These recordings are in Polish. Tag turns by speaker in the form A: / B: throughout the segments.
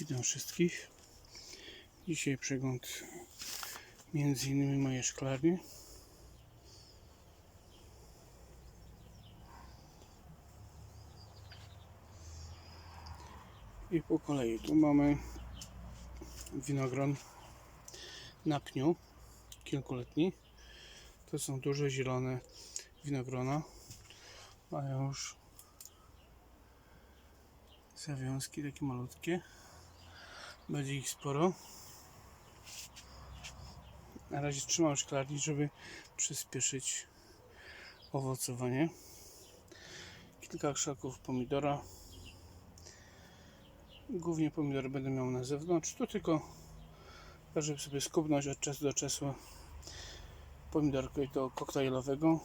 A: Witam wszystkich. Dzisiaj przegląd między innymi mojej szklarni. I po kolei tu mamy winogron na pniu kilkuletni. To są duże zielone winogrona. Mają już zawiązki takie malutkie. Będzie ich sporo. Na razie trzymam szklarni, żeby przyspieszyć owocowanie. Kilka krzaków pomidora. Głównie pomidory będę miał na zewnątrz. Tu tylko żeby sobie skubnąć od czasu do czasu pomidorka i to koktajlowego.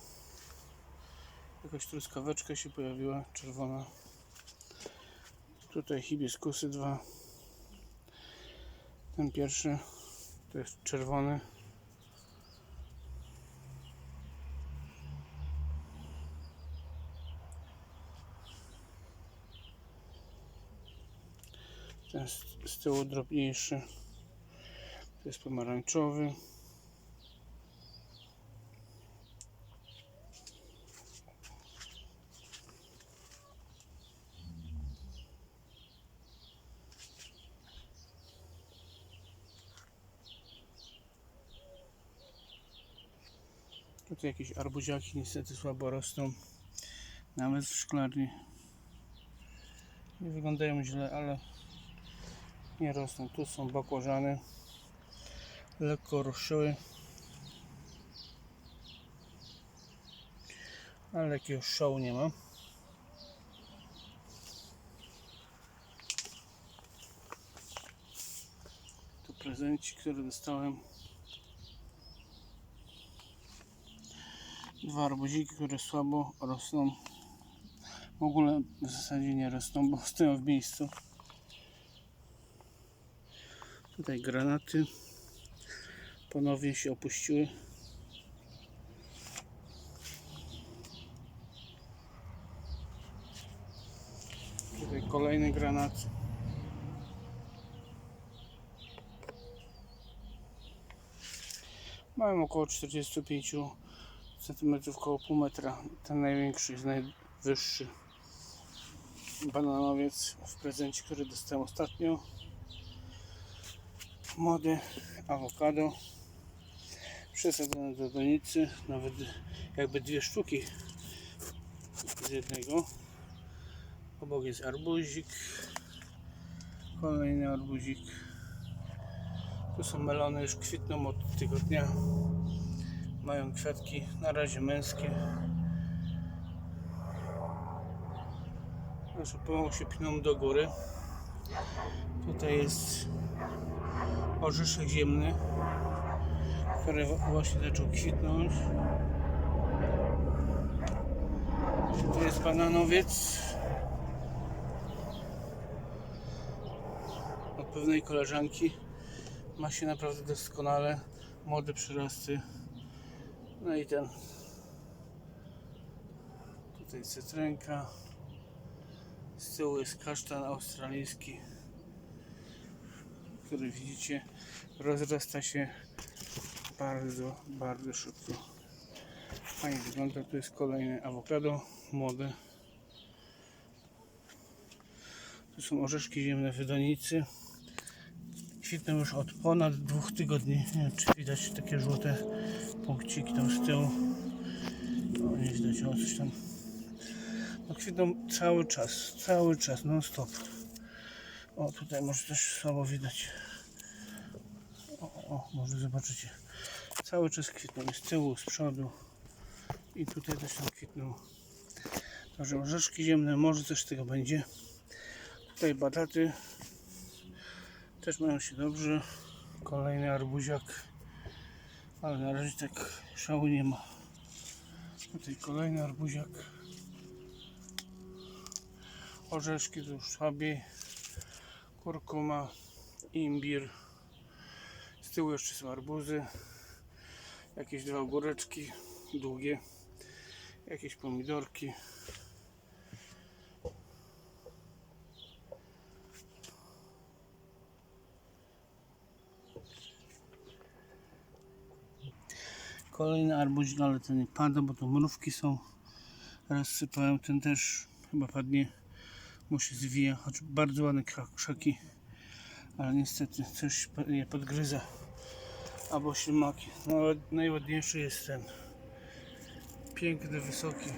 A: Jakaś truskaweczka się pojawiła, czerwona. Tutaj hibiskusy dwa. Ten pierwszy to jest czerwony. Ten z, tyłu drobniejszy. To jest pomarańczowy. Tutaj jakieś arbuziaki niestety słabo rosną. Nawet w szklarni. Nie wyglądają źle, ale nie rosną. Tu są bakłażany. Lekko ruszyły. Ale jakiegoś szału nie ma. Tu prezenci, które dostałem. Dwa arbuziki, które słabo rosną. W ogóle w zasadzie nie rosną, bo stoją w miejscu. Tutaj granaty ponownie się opuściły. Tutaj kolejny granat. Mają około 45 cm, około pół metra. Ten największy jest najwyższy bananowiec w prezencie, który dostałem ostatnio. Młode awokado przesadzone do donicy, nawet jakby dwie sztuki z jednego. Obok jest arbuzik, kolejny arbuzik. Tu są melony, już kwitną od tygodnia. Mają kwiatki, na razie męskie. Znaczy pomału się piną do góry. Tutaj jest orzeszek ziemny, który właśnie zaczął kwitnąć. Tu jest bananowiec. Od pewnej koleżanki ma się naprawdę doskonale młode przyrosty. No i ten tutaj cytrynka. Z tyłu jest kasztan australijski, który widzicie rozrasta się bardzo, bardzo szybko. Fajnie wygląda. Tu jest kolejne awokado młode. Tu są orzeszki ziemne w donicy. Kwitną już od ponad dwóch tygodni. Nie wiem, czy widać takie żółte punkciki tam z tyłu. O, nie widać, o coś tam. No kwitną cały czas, cały czas, non stop. O, tutaj może też słabo widać. O, o, może zobaczycie. Cały czas kwitną z tyłu, z przodu. I tutaj też tam kwitną. Także orzeszki ziemne, może coś z tego będzie. Tutaj bataty też mają się dobrze. Kolejny arbuziak. Ale na razie tak szału nie ma. Tutaj kolejny arbuziak. Orzeszki już słabiej. Kurkuma, imbir. Z tyłu jeszcze są arbuzy. Jakieś dwa ogóreczki długie. Jakieś pomidorki. Kolejny arbuzik, ale ten nie pada, bo to mrówki są. Raz ten też chyba padnie. Musi zwija, choć bardzo ładne krzaki. Ale niestety coś je podgryza. Albo ślimaki. No, najładniejszy jest ten. Piękny, wysoki.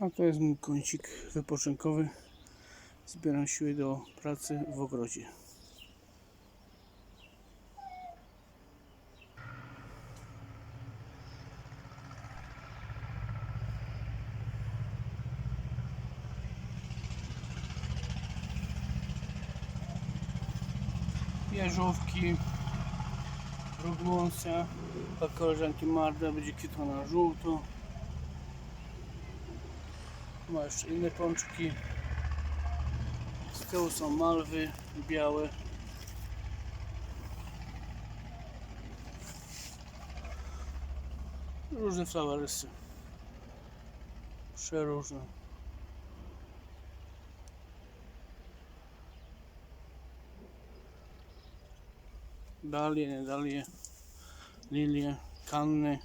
A: A to jest mój kącik wypoczynkowy. Zbieram siły do pracy w ogrodzie. Jeżówki, rugłąsia, dla koleżanki Marda będzie kwitła na żółto. Ma jeszcze inne pączki. Z tyłu są malwy białe. Różne flowersy. Przeróżne. Dalie, nie dalie. Lilie, kanny.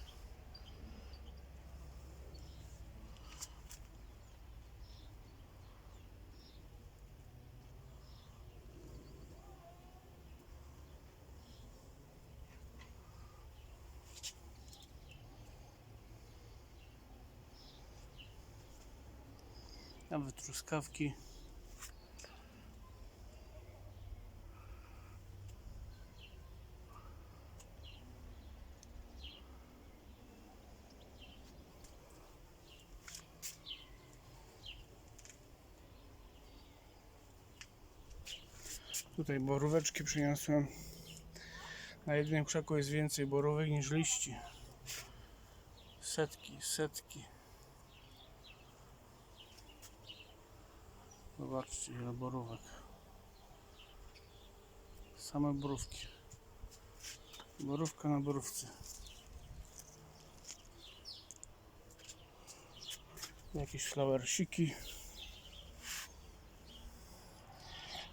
A: Truskawki. Tutaj boróweczki przyniosłem. Na jednym krzaku jest więcej borówek niż liści. Setki, setki. Zobaczcie ile borówek. Same borówki. Borówka na borówce. Jakieś flowersiki.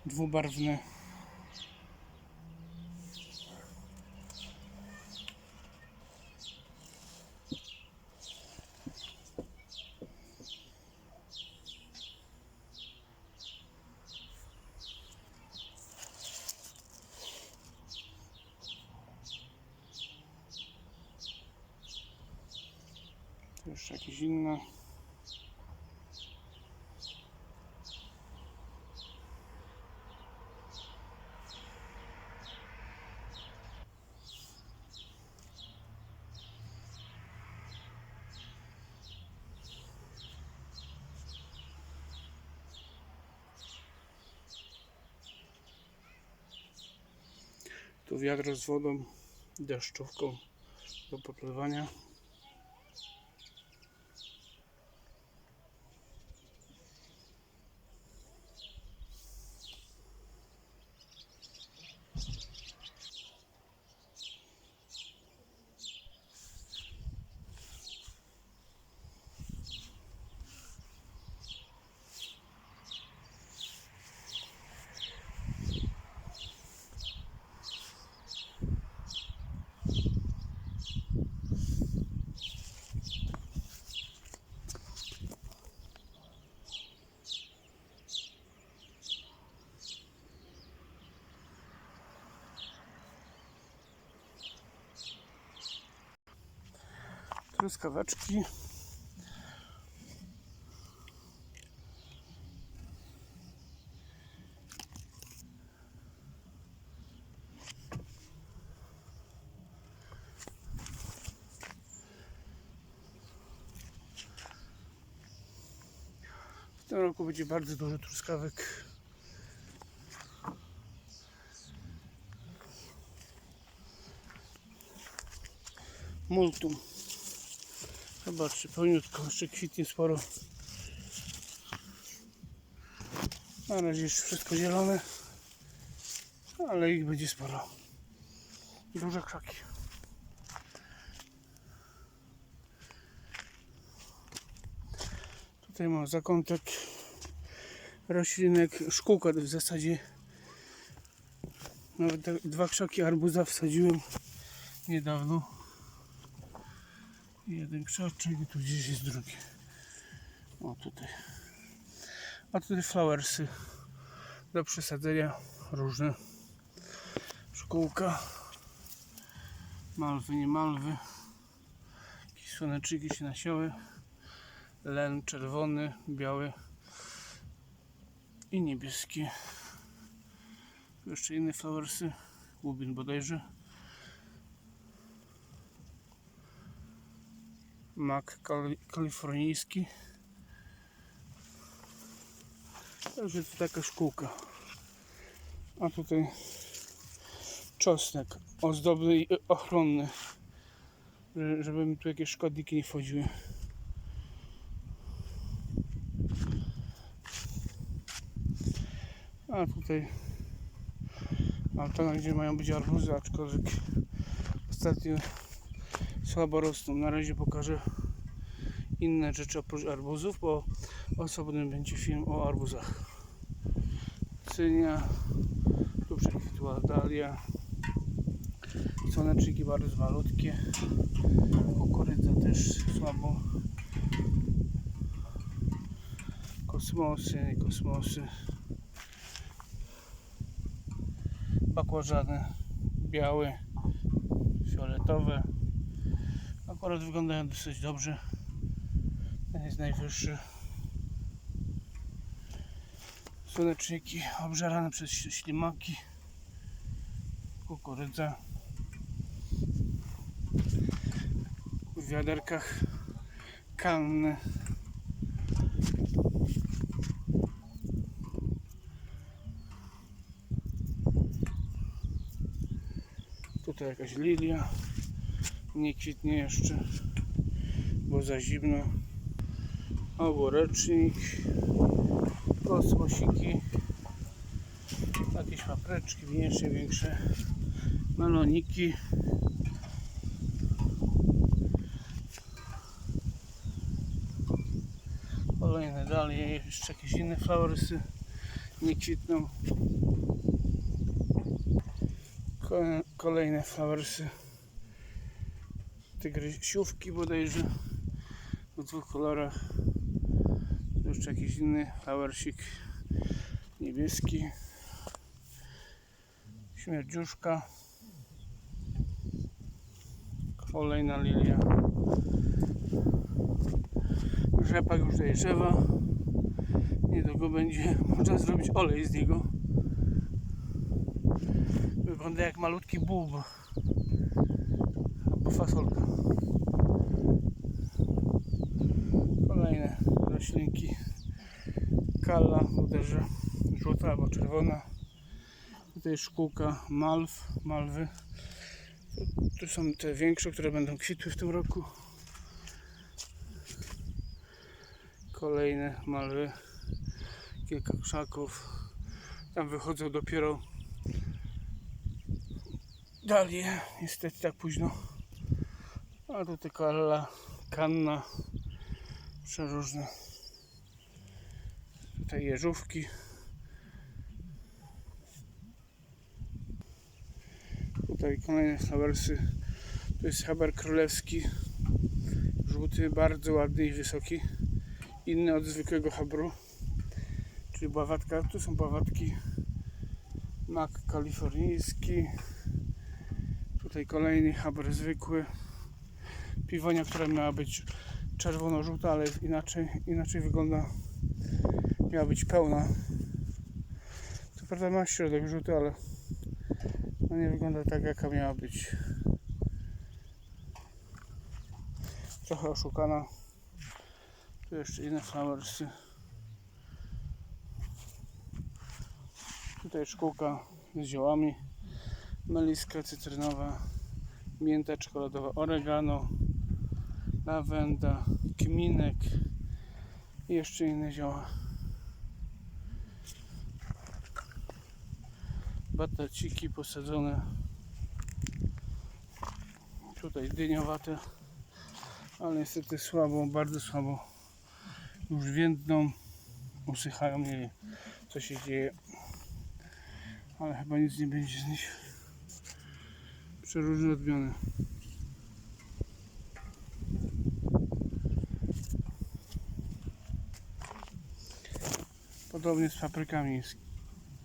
A: Dwubarwne. Tu jeszcze jakieś inne. Tu wiadro z wodą, deszczówką do popływania. Truskaweczki. W tym roku będzie bardzo dużo truskawek. Multum. Zobaczcie, pełniutko, jeszcze kwitnie sporo. Na razie jeszcze wszystko zielone, ale ich będzie sporo. Duże krzaki. Tutaj mam zakątek roślinek, szkółka w zasadzie. Nawet dwa krzaki arbuza wsadziłem niedawno. Jeden krzaczek i tu gdzieś jest drugi. O tutaj. A tutaj flowersy do przesadzenia różne. Szkółka. Malwy, nie malwy. Jakieś słoneczki się nasiały. Len czerwony, biały i niebieski. Tu jeszcze inne flowersy. Łubin bodajże. Mak kali- kalifornijski. Także to taka szkółka. A tutaj czosnek ozdobny i ochronny, że- żeby mi tu jakieś szkodniki nie wchodziły. A tutaj altana, gdzie mają być arbuzy, aczkolwiek ostatnio słabo rosną. Na razie pokażę inne rzeczy oprócz arbuzów, bo osobny będzie film o arbuzach. Cynia, tu przekwitła dalia, słoneczniki bardzo malutkie, kukurydza też słabo, kosmosy, kosmosy, bakłażany białe, fioletowe, akurat wyglądają dosyć dobrze. Ten jest najwyższy. Słoneczniki obżarane przez ślimaki. Kukurydza. W wiaderkach kanny. Tutaj jakaś lilia. Nie kwitnie jeszcze, bo za zimno. Oborecznik, kosmosiki, jakieś papryczki mniejsze, większe, meloniki. Kolejne dalej, jeszcze jakieś inne flowersy nie kwitną. Ko- Kolejne flowersy tygrysiówki bodajże w dwóch kolorach. Jeszcze jakiś inny flowersik niebieski. Śmierdziuszka. Kolejna lilia. Rzepak już dojrzewa. Niedługo będzie można zrobić olej z niego. Wygląda jak malutki bulb albo fasolka. Kolejne roślinki. Uderzy żółta albo czerwona. Tutaj szkółka malw, malwy. Tu, są te większe, które będą kwitły w tym roku. Kolejne malwy. Kilka krzaków. Tam wychodzą dopiero Dalej, niestety tak późno. A tu tylko kanna, przeróżne. Tutaj jeżówki. Tutaj kolejne flowersy. To jest haber królewski. Żółty, bardzo ładny i wysoki. Inny od zwykłego habru. Czyli bławatka. Tu są bławatki. Mak kalifornijski. Tutaj kolejny haber zwykły. piwonia, która miała być czerwono-żółta, ale inaczej, inaczej wygląda. Miała być pełna. Co prawda ma środek żółty, ale no nie wygląda tak jaka miała być. Trochę oszukana. Tu jeszcze inne flowersy. Tutaj szkółka z ziołami. Meliska cytrynowa, mięta czekoladowa, oregano, lawenda, kminek i jeszcze inne zioła. Bataciki posadzone. Tutaj dyniowate, ale niestety słabo, bardzo słabo. Już więdną, usychają, nie wiem co się dzieje. Ale chyba nic nie będzie z nich. Przeróżne odmiany. Podobnie z paprykami jest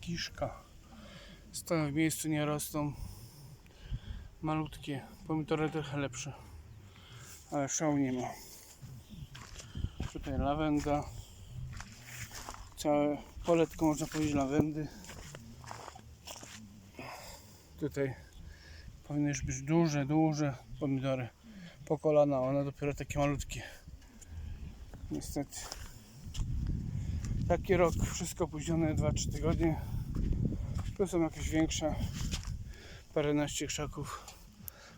A: kiszka. Stoją w miejscu, nie rosną. Malutkie. Pomidory trochę lepsze. Ale szału nie ma. Tutaj lawenda. Całe poletko można powiedzieć lawendy. Tutaj powinny już być duże, duże pomidory. Po kolana, one dopiero takie malutkie. Niestety. Taki rok, wszystko opóźnione 2-3 tygodnie. Tu są jakieś większe, paręnaście krzaków.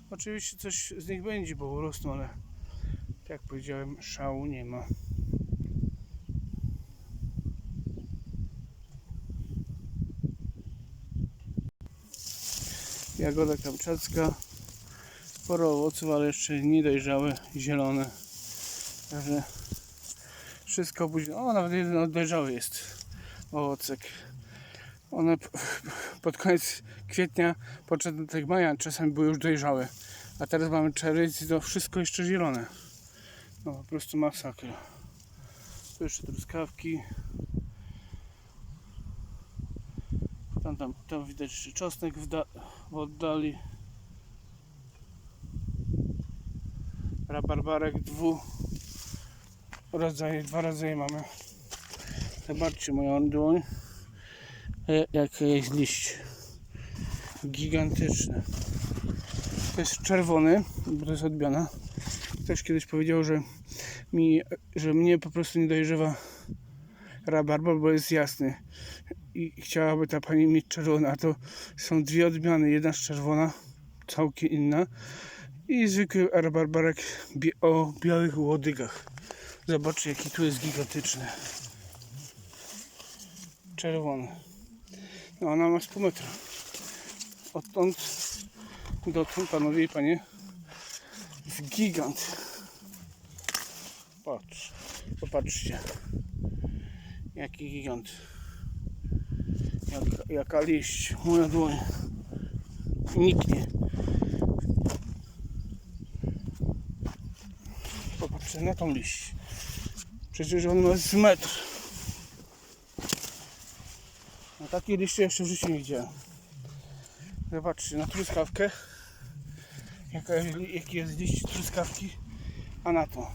A: Oczywiście coś z nich będzie, bo urosną, ale jak powiedziałem, szału nie ma. Jagoda kamczacka. Sporo owoców, ale jeszcze nie dojrzałe, zielone. Także wszystko później. O, nawet jeden dojrzały jest owocek. One pod koniec kwietnia, początek maja czasami były już dojrzałe. A teraz mamy czerwiec i to wszystko jeszcze zielone. No po prostu masakra. Tu jeszcze truskawki. Tam, tam, tam widać jeszcze czosnek w, da- w oddali. Rabarbarek dwu rodzaje, dwa rodzaje mamy. Zobaczcie moją dłoń. E, Jaki jest liść. Gigantyczny. To jest czerwony, bo to jest odmiana. Ktoś kiedyś powiedział, że mi, że mnie po prostu nie dojrzewa rabarbar, bo jest jasny. I chciałaby ta pani mieć czerwony, a to są dwie odmiany. Jedna jest czerwona, całkiem inna. I zwykły rabarbarek o białych łodygach. Zobaczcie jaki tu jest gigantyczny. Czerwony. No ona ma z pół metra. Odtąd dotąd, panowie i panie, jest gigant. Patrz, popatrzcie. Jaki gigant. Jaka, jaka liść, moja dłoń. Niknie. Popatrzcie na tą liść. Przecież on ma z metr. Na takiej liście jeszcze w życiu nie widziałem. Zobaczcie, na truskawkę. Jaka, jaki jest liść truskawki, a na to.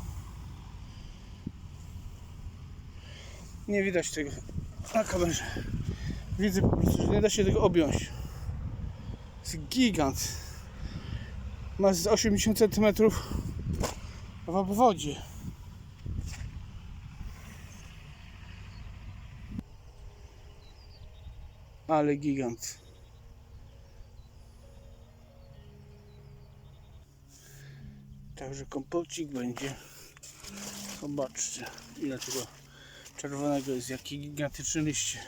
A: Nie widać tego na kamerze. Widzę po prostu, że nie da się tego objąć. Jest gigant. Ma z 80 cm w obwodzie. Ale gigant. Także kompocik będzie. Zobaczcie, ile tego czerwonego jest. Jaki gigantyczny liście.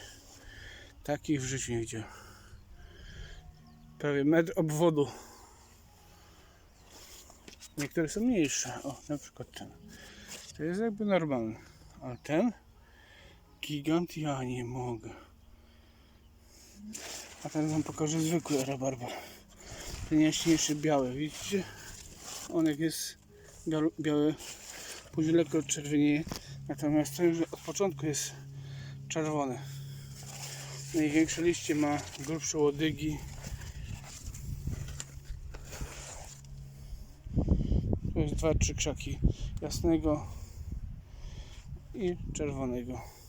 A: Takich w życiu nie widziałem. Prawie metr obwodu. Niektóre są mniejsze. O, na przykład ten. To jest jakby normalny. A ten gigant ja nie mogę. A teraz wam pokażę zwykły rabarbar. Ten jaśniejszy biały, widzicie? On jak jest biały, później lekko czerwienieje. Natomiast ten, że od początku jest czerwony. Największe liście ma grubsze łodygi. Tu jest dwa, trzy krzaki jasnego i czerwonego.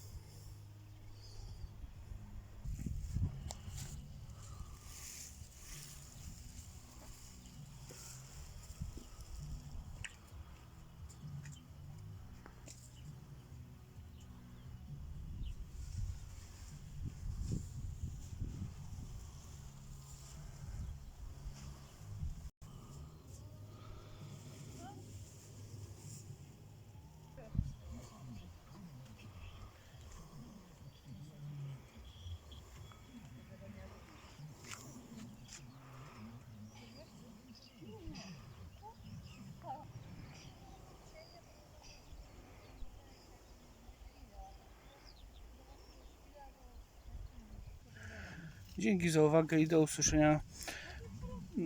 A: Dzięki za uwagę i do usłyszenia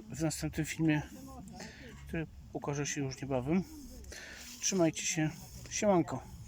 A: w następnym filmie, który ukaże się już niebawem. Trzymajcie się. Siemanko.